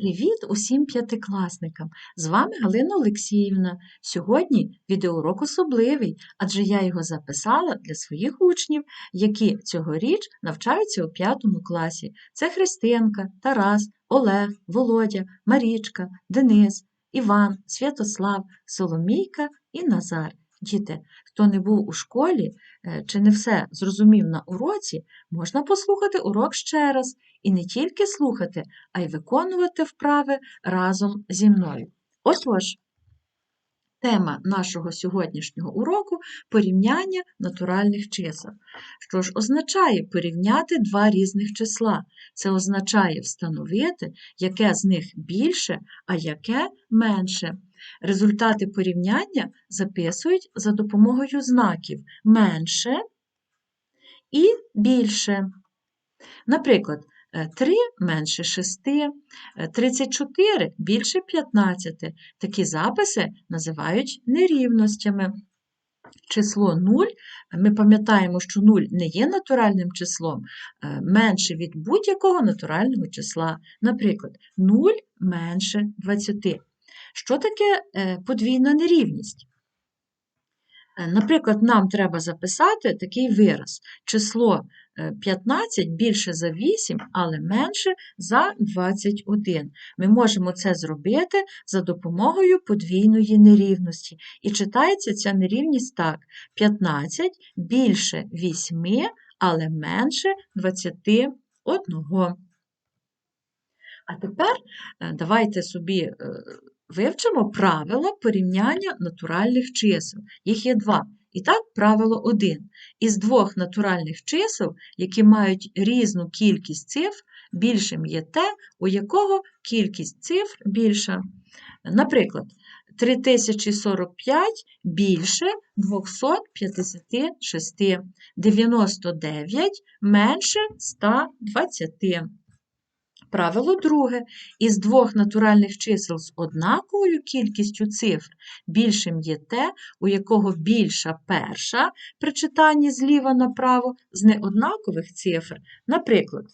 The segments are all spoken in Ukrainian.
Привіт усім п'ятикласникам! З вами Галина Олексіївна. Сьогодні відеоурок особливий, адже я його записала для своїх учнів, які цьогоріч навчаються у п'ятому класі. Це Христинка, Тарас, Олег, Володя, Марічка, Денис, Іван, Святослав, Соломійка і Назар. Діти, хто не був у школі е, чи не все зрозумів на уроці, можна послухати урок ще раз і не тільки слухати, а й виконувати вправи разом зі мною. Отож, тема нашого сьогоднішнього уроку порівняння натуральних чисел. Що ж означає порівняти два різних числа? Це означає встановити, яке з них більше, а яке менше. Результати порівняння записують за допомогою знаків менше і більше. Наприклад, 3 менше 6, 34 більше 15. Такі записи називають нерівностями. Число 0, ми пам'ятаємо, що 0 не є натуральним числом, е, менше від будь-якого натурального числа. Наприклад, 0 менше 20. Що таке е, подвійна нерівність? Е, наприклад, нам треба записати такий вираз. Число 15 е, більше за 8, але менше за 21. Ми можемо це зробити за допомогою подвійної нерівності. І читається ця нерівність так: 15 більше 8, але менше 21. А тепер давайте собі Вивчимо правила порівняння натуральних чисел. Їх є два. І так, правило 1. Із двох натуральних чисел, які мають різну кількість цифр, більшим є те, у якого кількість цифр більша. Наприклад, 3045 більше 256, 99 менше 120. Правило друге. Із двох натуральних чисел з однаковою кількістю цифр більшим є те, у якого більша перша при читанні зліва направо з неоднакових цифр. Наприклад,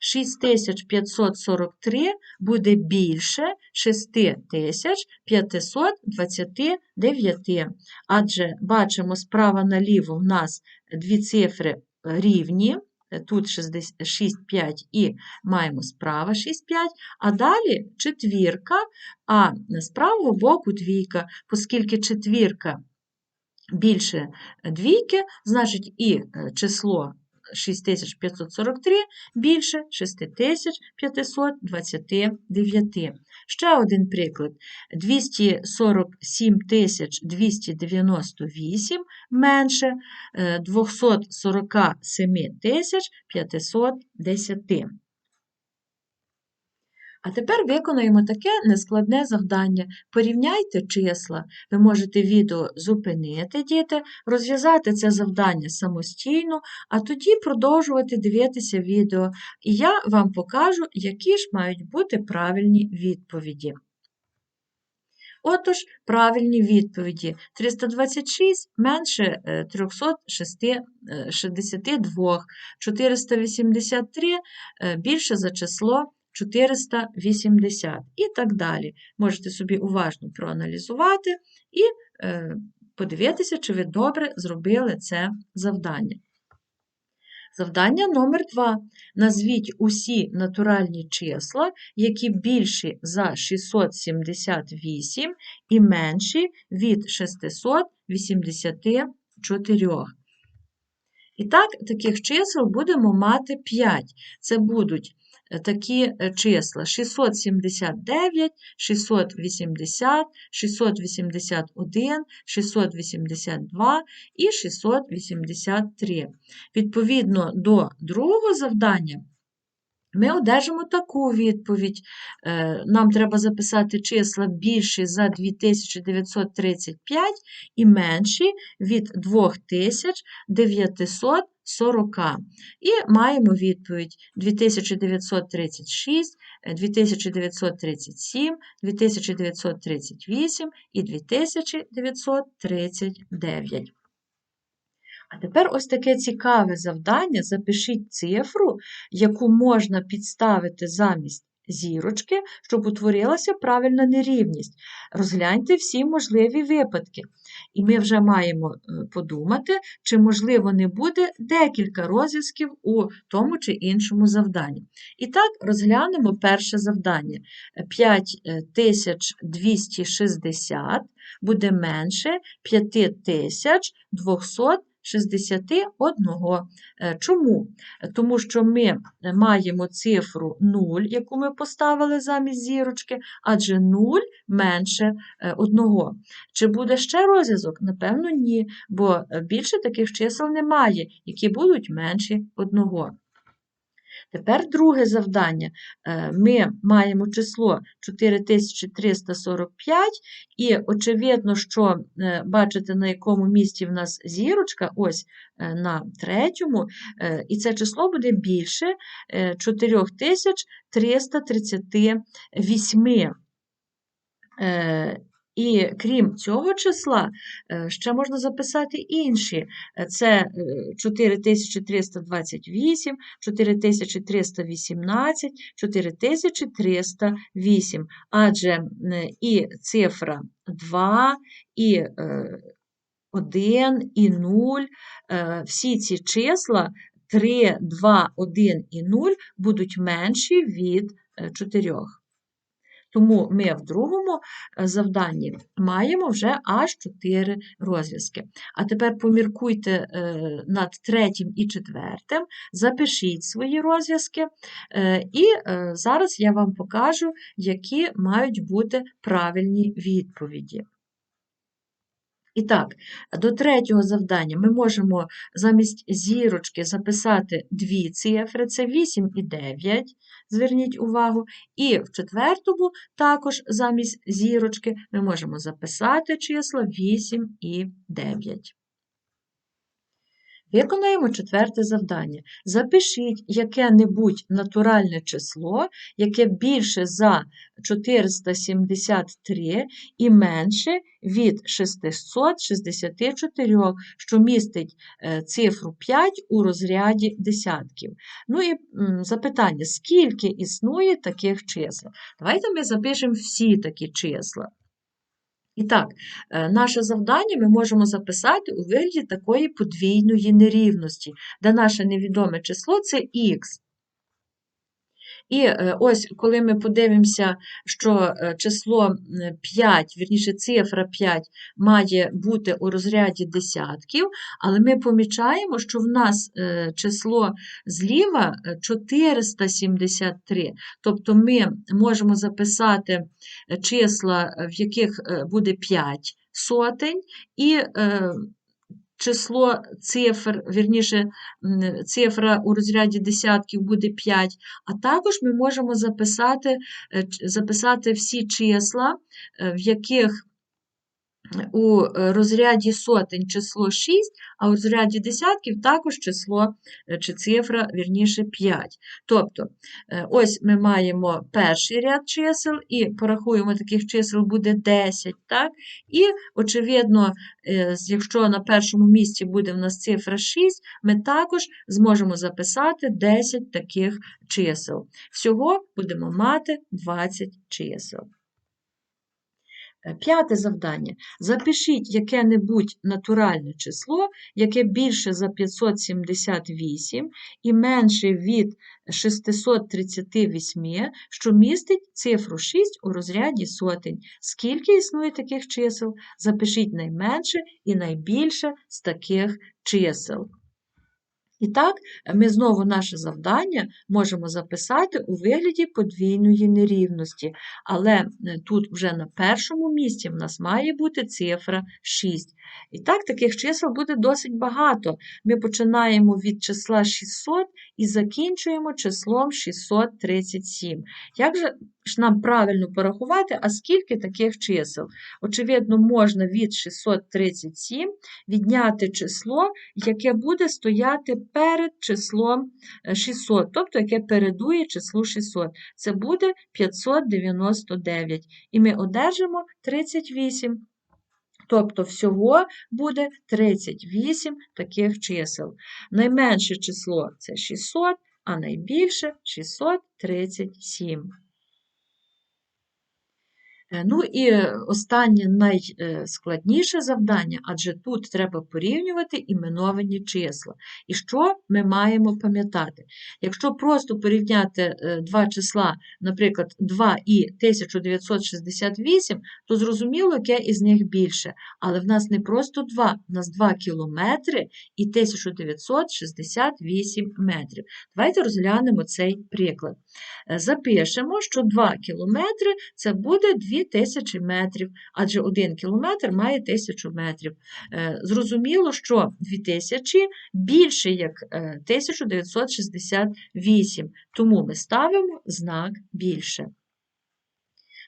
6543 буде більше 6529, адже бачимо справа наліво в нас дві цифри рівні. Тут 6,5 і маємо справа 6,5, а далі четвірка, а з правого боку двійка, оскільки четвірка більше двійки, значить і е, число 6543 більше 6529. Ще один приклад. 247 298 менше 247 510. А тепер виконуємо таке нескладне завдання. Порівняйте числа. Ви можете відео зупинити, діти, розв'язати це завдання самостійно, а тоді продовжувати дивитися відео. І я вам покажу, які ж мають бути правильні відповіді. Отож, правильні відповіді: 326 менше 362, 483 е, е, більше за число 480 і так далі. Можете собі уважно проаналізувати і е, подивитися, чи ви добре зробили це завдання. Завдання номер 2. Назвіть усі натуральні числа, які більші за 678 і менші від 684. І так, таких чисел будемо мати 5. Це будуть такі е, числа 679, 680, 681, 682 і 683. Відповідно до другого завдання. Ми одержимо таку відповідь. Е, нам треба записати числа більші за 2935 і менші від 2900 40. І маємо відповідь 2936, 2937, 2938 і 2939. А тепер ось таке цікаве завдання. Запишіть цифру, яку можна підставити замість зірочки, щоб утворилася правильна нерівність. Розгляньте всі можливі випадки. І ми вже маємо е, подумати, чи, можливо, не буде декілька розв'язків у тому чи іншому завданні. І так, розглянемо перше завдання. 5260 буде менше 5260. 61. Е, чому? Тому що ми маємо цифру 0, яку ми поставили замість зірочки, адже 0 менше 1. Е, Чи буде ще розв'язок? Напевно, ні, бо більше таких чисел немає, які будуть менші 1. Тепер друге завдання. Е, ми маємо число 4345, і очевидно, що е, бачите, на якому місці в нас зірочка, ось е, на третьому, і це число буде більше 4338. І крім цього числа, е, ще можна записати інші. Е, це 4328, 4318, 4308. Адже і цифра 2, і 1, і 0, е, всі ці числа 3, 2, 1 і 0 будуть менші від 4. Тому ми в другому е, завданні маємо вже аж 4 розв'язки. А тепер поміркуйте е, над третім і четвертим, запишіть свої розв'язки, е, і зараз я вам покажу, які мають бути правильні відповіді. І так, до третього завдання ми можемо замість зірочки записати дві цифри, це 8 і 9, зверніть увагу. І в четвертому також замість зірочки ми можемо записати числа 8 і 9. Виконуємо четверте завдання. Запишіть яке-небудь натуральне число, яке більше за 473 і менше від 664, що містить е, цифру 5 у розряді десятків. Ну і запитання, скільки існує таких чисел? Давайте ми запишемо всі такі числа. І так, е, наше завдання ми можемо записати у вигляді такої подвійної нерівності, де наше невідоме число це х. І е, ось, коли ми подивимося, що е, число 5, вірніше, цифра 5 має бути у розряді десятків, але ми помічаємо, що в нас е, число зліва 473. Тобто ми можемо записати числа, в яких буде 5 сотень, і число цифр, вірніше, цифра у розряді десятків буде 5, а також ми можемо записати, е, записати всі числа, е, в яких у е, розряді сотень число 6, а у розряді десятків також число е, чи цифра, вірніше 5. Тобто, е, ось ми маємо перший ряд чисел, і порахуємо таких чисел буде 10. так? І, очевидно, якщо на першому місці буде в нас цифра 6, ми також зможемо записати 10 таких чисел. Всього будемо мати 20 чисел. Е, п'яте завдання. Запишіть яке-небудь натуральне число, яке більше за 578 і менше від 638, що містить цифру 6 у розряді сотень. Скільки існує таких чисел? Запишіть найменше і найбільше з таких чисел. І так, ми знову наше завдання можемо записати у вигляді подвійної нерівності, але е, тут вже на першому місці в нас має бути цифра 6. І так, таких чисел буде досить багато. Ми починаємо від числа 600 і закінчуємо числом 637. Як же нам правильно порахувати, а скільки таких чисел? Очевидно, можна від 637 відняти число, яке буде стояти перед числом 600, е, тобто яке передує числу 600. Це буде 599. І ми одержимо 38. Тобто всього буде 38 таких чисел. Найменше число це 600, а найбільше 637. Е, Ну і останнє найскладніше завдання, адже тут треба порівнювати іменовані числа. І що ми маємо пам'ятати? Якщо просто порівняти е, два числа, наприклад, 2 і 1968, то зрозуміло, яке із них більше. Але в нас не просто 2, в нас 2 кілометри і 1968 метрів. Давайте розглянемо цей приклад. Е, Запишемо, що 2 кілометри це буде 2000 метрів, адже 1 кілометр має 1000 метрів. Е, Зрозуміло, що 2000 більше, як е, 1968, тому ми ставимо знак більше.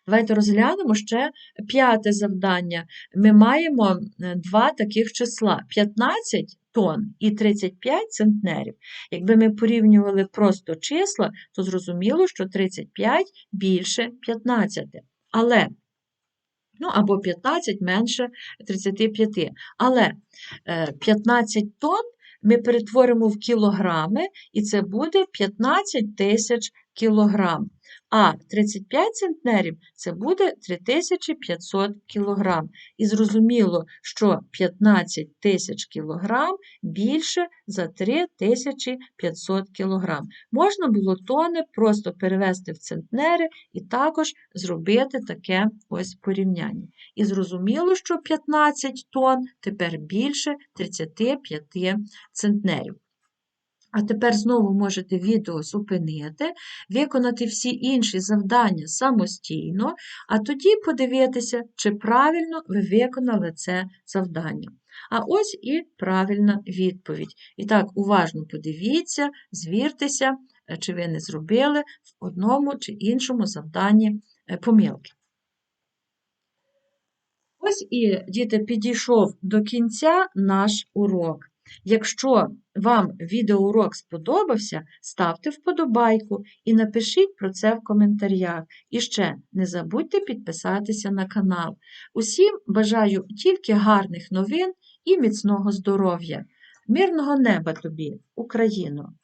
Давайте розглянемо ще п'яте завдання. Ми маємо е, два таких числа: 15 тонн і 35 центнерів. Якби ми порівнювали просто числа, то зрозуміло, що 35 більше 15. Але, ну або 15 менше 35. Але е, 15 тонн ми перетворимо в кілограми, і це буде 15 тисяч кілограм. А 35 центнерів це буде 3500 кілограм. І зрозуміло, що 15 тисяч кілограм більше за 3500 кілограм. Можна було тони просто перевести в центнери і також зробити таке ось порівняння. І зрозуміло, що 15 тонн тепер більше 35 центнерів. А тепер знову можете відео зупинити, виконати всі інші завдання самостійно, а тоді подивитися, чи правильно ви виконали це завдання. А ось і правильна відповідь. І так, уважно подивіться, звіртеся, е, чи ви не зробили в одному чи іншому завданні е, помилки. Ось і, діти, підійшов до кінця наш урок. Якщо вам відеоурок сподобався, ставте вподобайку і напишіть про це в коментарях. І ще не забудьте підписатися на канал. Усім бажаю тільки гарних новин і міцного здоров'я. Мирного неба тобі, Україно!